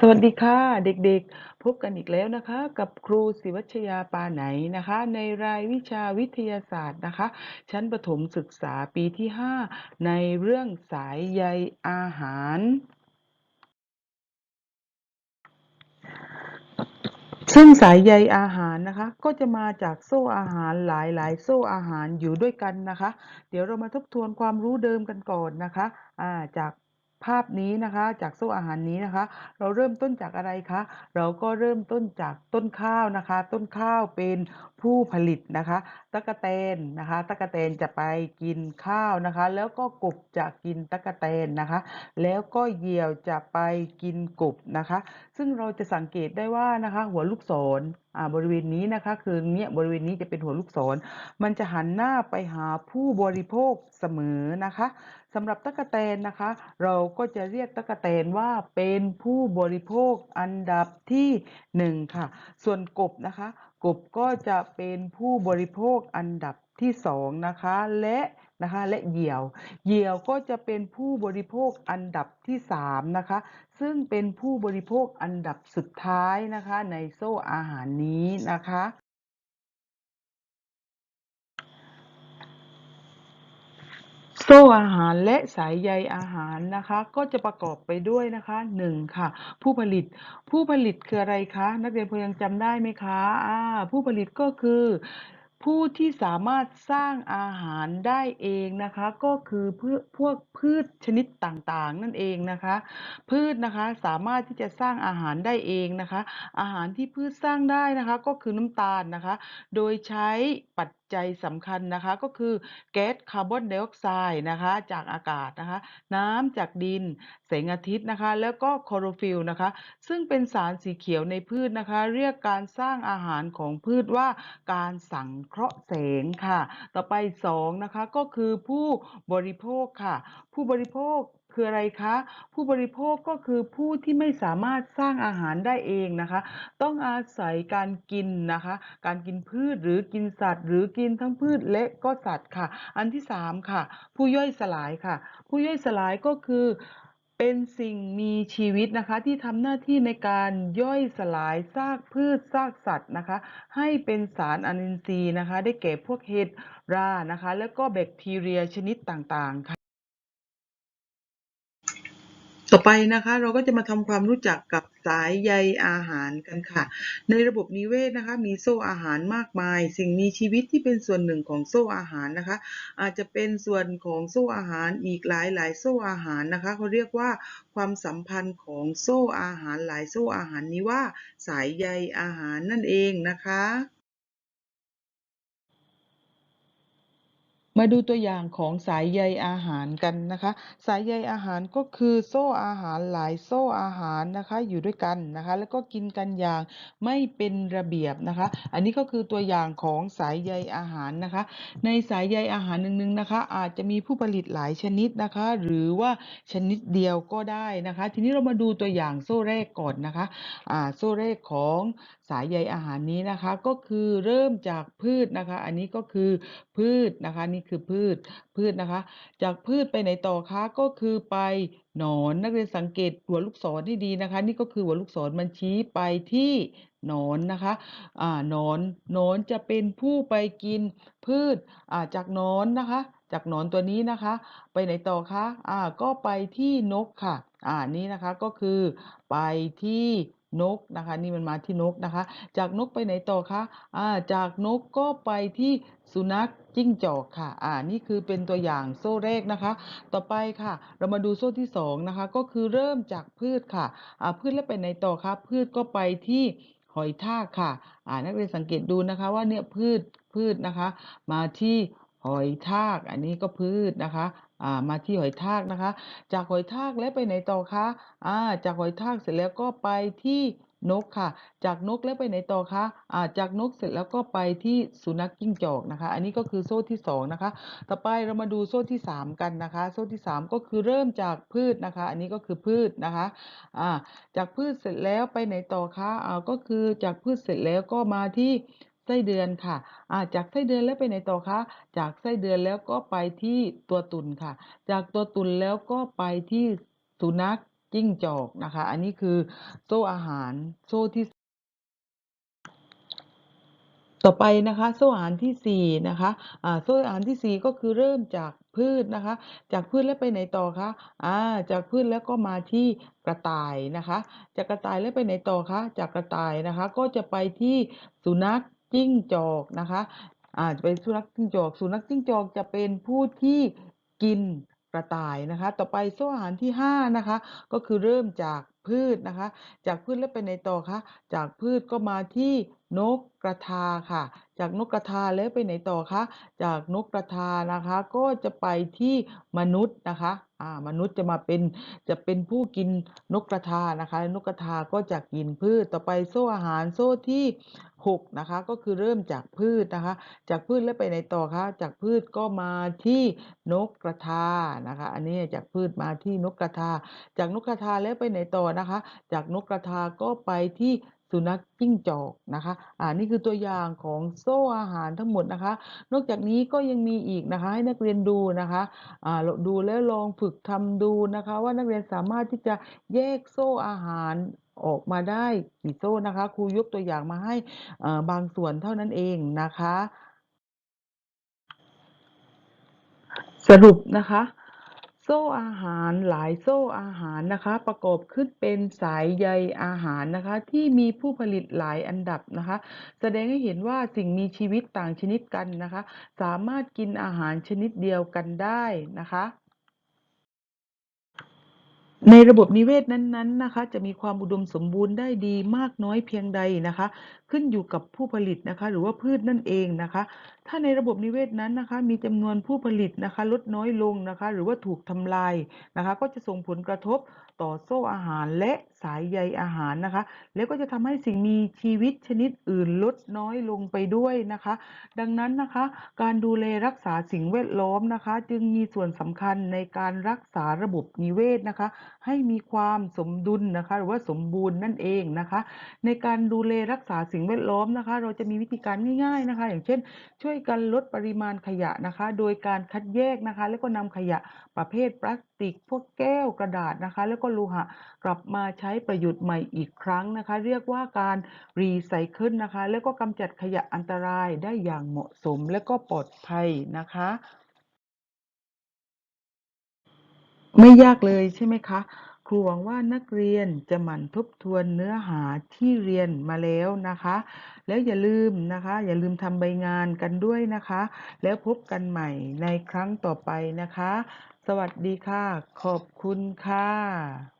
สวัสดีค่ะ เด็กๆ พบกันอีกแล้วนะคะ กับครูศิวัชยาปาไหนนะคะ ในรายวิชาวิทยาศาสตร์นะคะ ชั้นประถมศึกษาปีที่ 5 ในเรื่องสายใยอาหาร ซึ่งสายใยอาหารนะคะ ก็จะมาจากโซ่อาหารหลายๆ โซ่อาหารอยู่ด้วยกันนะคะ เดี๋ยวเรามาทบทวนความรู้เดิมกันก่อนนะคะ จาก ภาพนี้นะคะจากโซ่อาหารนี้นะคะ เราเริ่มต้นจากอะไรคะ เราก็เริ่มต้นจากต้นข้าวนะคะ ต้นข้าวเป็นผู้ผลิตนะคะตะกะแตนนะคะตะกะแตนจะไปกินข้าวนะคะ แล้วก็กบจะกินตะกะแตนนะคะ แล้วก็เหยี่ยวจะไปกินกบนะคะ ซึ่งเราจะสังเกตได้ว่านะคะ หัวลูกศรอ่าบริเวณนี้นะคะ คือเนี่ยบริเวณนี้จะเป็นหัวลูกศร มันจะหันหน้าไปหาผู้บริโภคเสมอนะคะ สำหรับตะกะแตนนะคะ เราก็จะเรียกตะกะแตนว่าเป็นผู้บริโภคอันดับที่หนึ่งค่ะ ส่วนกบนะคะ กบก็จะเป็นผู้บริโภคอันดับที่สองนะคะ และนะคะและเหยี่ยว เหยี่ยวก็จะเป็นผู้บริโภคอันดับที่สามนะคะ ซึ่งเป็นผู้บริโภคอันดับสุดท้ายนะคะ ในโซ่อาหารนี้นะคะ โซ่อาหารและสายใยอาหารนะคะ ก็จะประกอบไปด้วยนะคะหนึ่งค่ะ ผู้ผลิตผู้ผลิตคืออะไรคะ นักเรียนพอยังจำได้ไหมคะอ่าผู้ผลิตก็คือผู้ที่สามารถสร้างอาหารได้เองนะคะ ก็คือพืชพวกพืชชนิดต่างๆ นั่นเองนะคะ พืชนะคะสามารถที่จะสร้างอาหารได้เองนะคะ อาหารที่พืชสร้างได้นะคะ ก็คือน้ำตาลนะคะ โดยใช้ปัจจัยสำคัญนะคะ ก็คือแก๊สคาร์บอนไดออกไซด์นะคะจากอากาศนะคะ น้ำจากดิน แสงอาทิตย์นะคะ แล้วก็คลอโรฟิลล์นะคะ ซึ่งเป็นสารสีเขียวในพืชนะคะ เรียกการสร้างอาหารของพืชว่าการสังเคราะห์แสงค่ะ ต่อไปสองนะคะก็คือผู้บริโภคค่ะ ผู้บริโภค คืออะไรคะ ผู้บริโภคก็คือผู้ที่ไม่สามารถสร้างอาหารได้เองนะคะ ต้องอาศัยการกินนะคะ การกินพืชหรือกินสัตว์ หรือกินทั้งพืชและก็สัตว์ค่ะ อันที่สามค่ะ ผู้ย่อยสลายค่ะ ผู้ย่อยสลายก็คือเป็นสิ่งมีชีวิตนะคะที่ทำหน้าที่ในการย่อยสลายซากพืชซากสัตว์นะคะ ให้เป็นสารอนินทรีย์นะคะ ได้แก่พวกเห็ดรานะคะ แล้วก็แบคทีเรียชนิดต่างๆค่ะ ต่อไปนะคะเราก็จะมาทำความรู้จักกับสายใยอาหารกันค่ะ ในระบบนิเวศนะคะ มีโซ่อาหารมากมาย สิ่งมีชีวิตที่เป็นส่วนหนึ่งของโซ่อาหารนะคะ อาจจะเป็นส่วนของโซ่อาหารอีกหลายหลายโซ่อาหารนะคะเขาเรียกว่าความสัมพันธ์ของโซ่อาหารหลายโซ่อาหารนี้ว่า สายใยอาหารนั่นเองนะคะ มาดูตัวอย่างของสายใยอาหารกันนะคะ สายใยอาหารก็คือโซ่อาหารหลายโซ่อาหารนะคะอยู่ด้วยกันนะคะ แล้วก็กินกันอย่างไม่เป็นระเบียบนะคะ อันนี้ก็คือตัวอย่างของสายใยอาหารนะคะ ในสายใยอาหารหนึ่งๆนะคะ อาจจะมีผู้ผลิตหลายชนิดนะคะ หรือว่าชนิดเดียวก็ได้นะคะ ทีนี้เรามาดูตัวอย่างโซ่แรกก่อนนะคะอ่าโซ่แรกของสายใยอาหารนี้นะคะ ก็คือเริ่มจากพืชนะคะ อันนี้ก็คือพืชนะคะ นี่คือพืชพืชนะคะ จากพืชไปไหนต่อคะก็คือไปหนอนนักเรียนสังเกตหัวลูกศรให้ดีนะคะ นี่ก็คือหัวลูกศรมันชี้ไปที่หนอนนะคะอ่าหนอนหนอนจะเป็นผู้ไปกินพืชอ่าจากหนอนนะคะ จากหนอนตัวนี้นะคะ ไปไหนต่อคะอ่าก็ไปที่นกค่ะอ่านี่นะคะก็คือไปที่ นกนะคะ นี่มันมาที่นกนะคะ จากนกไปไหนต่อคะอ่าจากนกก็ไปที่สุนัขจิ้งจอกค่ะ อ่า นี่คือเป็นตัวอย่างโซ่แรกนะคะ ต่อไปค่ะ เรามาดูโซ่ที่สองนะคะ ก็คือเริ่มจากพืชค่ะ อ่า พืชแล้วไปไหนต่อคะ พืชก็ไปที่หอยทากค่ะ อ่า นักเรียนสังเกตดูนะคะ ว่าเนี่ยพืชพืชนะคะ มาที่หอยทาก อันนี้ก็พืชนะคะ อ่ามาที่หอยทากนะคะ จากหอยทากแล้วไปไหนต่อคะอ่าจากหอยทากเสร็จแล้วก็ไปที่นกค่ะ จากนกแล้วไปไหนต่อคะอ่าจากนกเสร็จแล้วก็ไปที่สุนัขจิ้งจอกนะคะ อันนี้ก็คือโซ่ที่สองนะคะ ต่อไปเรามาดูโซ่ที่สามกันนะคะ โซ่ที่สามก็คือเริ่มจากพืชนะคะ อันนี้ก็คือพืชนะคะอ่าจากพืชเสร็จแล้วไปไหนต่อคะอ่าก็คือจากพืชเสร็จแล้วก็มาที่ ไส้เดือนค่ะอ่าจากไส้เดือนแล้วไปไหนต่อคะ จากไส้เดือนแล้วก็ไปที่ตัวตุ่นค่ะ จากตัวตุ่นแล้วก็ไปที่สุนัขจิ้งจอกนะคะ อันนี้คือโซ่อาหารโซ่ที่ ต่อไปนะคะ โซ่อาหารที่สี่นะคะอ่าโซ่อาหารที่สี่ก็คือเริ่มจากพืชนะคะ จากพืชแล้วไปไหนต่อคะอ่าจากพืชแล้วก็มาที่กระต่ายนะคะ จากกระต่ายแล้วไปไหนต่อคะ จากกระต่ายนะคะ ก็จะไปที่สุนัข จิ้งจอกนะคะอ่าจะเป็นสุนัขจิ้งจอก สุนัขจิ้งจอกจะเป็นผู้ที่กินกระต่ายนะคะ ต่อไปโซ่อาหารที่ห้านะคะ ก็คือเริ่มจากพืชนะคะ จากพืชแล้วไปไหนต่อคะจากพืชก็มาที่นกกระทาค่ะ จากนกกระทาแล้วไปไหนต่อคะ จากนกกระทานะคะ ก็จะไปที่มนุษย์นะคะ อ่ามนุษย์จะมาเป็นจะเป็นผู้กินนกกระทานะคะ นกกระทาก็จะกินพืชต่อไปโซ่อาหารโซ่ที่หกนะคะก็คือเริ่มจากพืชนะคะ จากพืชแล้วไปไหนต่อคะจากพืชก็มาที่นกกระทานะคะ อันนี้จากพืชมาที่นกกระทา จากนกกระทาแล้วไปไหนต่อนะคะ จากนกกระทาก็ไปที่ สุนัขจิ้งจอกนะคะ อ่า นี่คือตัวอย่างของโซ่อาหารทั้งหมดนะคะ นอกจากนี้ก็ยังมีอีกนะคะ ให้นักเรียนดูนะคะ อ่าเราดูแล้วลองฝึกทำดูนะคะ ว่านักเรียนสามารถที่จะแยกโซ่อาหารออกมาได้กี่โซ่นะคะ ครูยกตัวอย่างมาให้อ่าบางส่วนเท่านั้นเองนะคะ สรุปนะคะ โซ่อาหารหลายโซ่อาหารนะคะ ประกอบขึ้นเป็นสายใยอาหารนะคะ ที่มีผู้ผลิตหลายอันดับนะคะ แสดงให้เห็นว่าสิ่งมีชีวิตต่างชนิดกันนะคะ สามารถกินอาหารชนิดเดียวกันได้นะคะในระบบนิเวศนั้นๆนะคะ จะมีความอุดมสมบูรณ์ได้ดีมากน้อยเพียงใดนะคะ ขึ้นอยู่กับผู้ผลิตนะคะ หรือว่าพืชนั่นเองนะคะ ถ้าในระบบนิเวศนั้นนะคะมีจำนวนผู้ผลิตนะคะลดน้อยลงนะคะหรือว่าถูกทำลายนะคะก็จะส่งผลกระทบต่อโซ่อาหารและสายใยอาหารนะคะ แล้วก็จะทำให้สิ่งมีชีวิตชนิดอื่นลดน้อยลงไปด้วยนะคะ ดังนั้นนะคะ การดูแลรักษาสิ่งแวดล้อมนะคะ จึงมีส่วนสำคัญในการรักษาระบบนิเวศนะคะ ให้มีความสมดุลนะคะ หรือว่าสมบูรณ์นั่นเองนะคะ ในการดูแลรักษาสิ่งแวดล้อมนะคะ เราจะมีวิธีการง่าย ๆนะคะ อย่างเช่น ช่วยกันลดปริมาณขยะนะคะ โดยการคัดแยกนะคะ แล้วก็นำขยะประเภทพลาสติก พวกแก้วกระดาษนะคะ แล้วก็โลหะกลับมาใช้ประโยชน์ใหม่อีกครั้งนะคะ เรียกว่าการรีไซเคิลนะคะ แล้วก็กำจัดขยะอันตรายได้อย่างเหมาะสมและก็ปลอดภัยนะคะ ไม่ยากเลยใช่ไหมคะ ครูหวังว่านักเรียนจะหมั่นทบทวนเนื้อหาที่เรียนมาแล้วนะคะ แล้วอย่าลืมนะคะ อย่าลืมทำใบงานกันด้วยนะคะ แล้วพบกันใหม่ในครั้งต่อไปนะคะ สวัสดีค่ะ ขอบคุณค่ะ